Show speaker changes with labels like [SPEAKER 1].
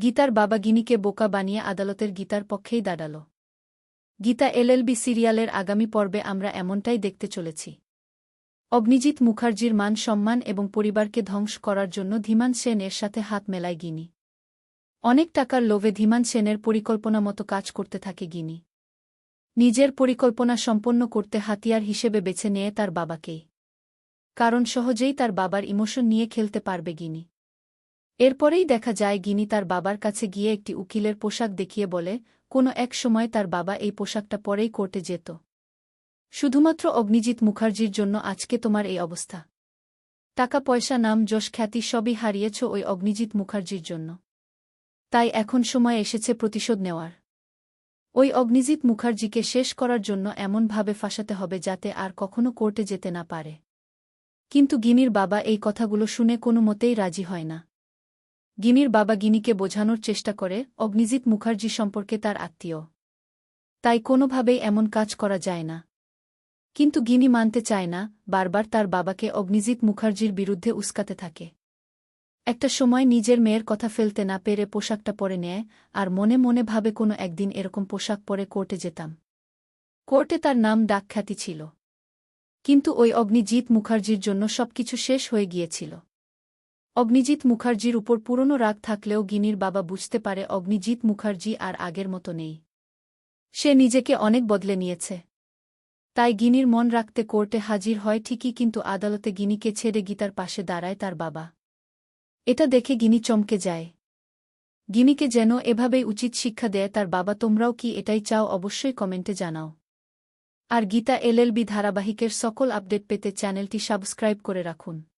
[SPEAKER 1] গীতার বাবা গিনিকে বোকা বানিয়ে আদালতের গীতার পক্ষেই দাঁড়াল। গীতা এলএলবি সিরিয়ালের আগামী পর্বে আমরা এমনটাই দেখতে চলেছি। অগ্নিজিৎ মুখার্জির মান সম্মান এবং পরিবারকে ধ্বংস করার জন্য ধীমান সেন এর সাথে হাত মেলায় গিনি। অনেক টাকার লোভে ধীমান সেনের পরিকল্পনা মতো কাজ করতে থাকে গিনি। নিজের পরিকল্পনা সম্পন্ন করতে হাতিয়ার হিসেবে বেছে নিয়ে তার বাবাকেই। কারণ সহজেই তার বাবার ইমোশন নিয়ে খেলতে পারবে গিনি। এরপরেই দেখা যায় গিনি তার বাবার কাছে গিয়ে একটি উকিলের পোশাক দেখিয়ে বলে, কোনো এক সময় তার বাবা এই পোশাকটা পরেই কোর্টে যেত। শুধুমাত্র অগ্নিজিৎ মুখার্জির জন্য আজকে তোমার এই অবস্থা। টাকা, পয়সা, নাম, যশ, খ্যাতি সবই হারিয়েছ ওই অগ্নিজিৎ মুখার্জির জন্য। তাই এখন সময় এসেছে প্রতিশোধ নেওয়ার। ওই অগ্নিজিৎ মুখার্জিকে শেষ করার জন্য এমনভাবে ফাঁসাতে হবে যাতে আর কখনো কোর্টে যেতে না পারে। কিন্তু গিনির বাবা এই কথাগুলো শুনে কোনো মতেই রাজি হয় না। গিনির বাবা গিনিকে বোঝানোর চেষ্টা করে, অগ্নিজিৎ মুখার্জি সম্পর্কে তার আত্মীয়। তাই কোনোভাবেই এমন কাজ করা যায় না। কিন্তু গিনি মানতে চায় না, বারবার তার বাবাকে অগ্নিজিৎ মুখার্জির বিরুদ্ধে উস্কাতে থাকে। একটা সময় নিজের মেয়ের কথা ফেলতে না পেরে পোশাকটা পরে নেয়, আর মনে মনে ভাবে কোনো একদিন এরকম পোশাক পরে কোর্টে যেতাম। কোর্টে তার নাম ডাকখ্যাতি ছিল। কিন্তু ওই অগ্নিজিৎ মুখার্জির জন্য সবকিছু শেষ হয়ে গিয়েছিল। অগ্নিজিৎ মুখার্জির উপর পুরনো রাগ থাকলেও গিনির বাবা বুঝতে পারে অগ্নিজিৎ মুখার্জি আর আগের মতো নেই। সে নিজেকে অনেক বদলে নিয়েছে। তাই গিনির মন রাখতে কোর্টে হাজির হয় ঠিকই কিন্তু আদালতে গিনিকে ছেড়ে গীতার পাশে দাঁড়ায় তার বাবা। এটা দেখে গিনি চমকে যায়। গিনিকে যেন এভাবেই উচিত শিক্ষা দেয় তার বাবা, তোমরাও কি এটাই চাও অবশ্যই কমেন্টে জানাও। আর গীতা এলএলবি ধারাবাহিকের সকল আপডেট পেতে চ্যানেলটি সাবস্ক্রাইব করে রাখুন।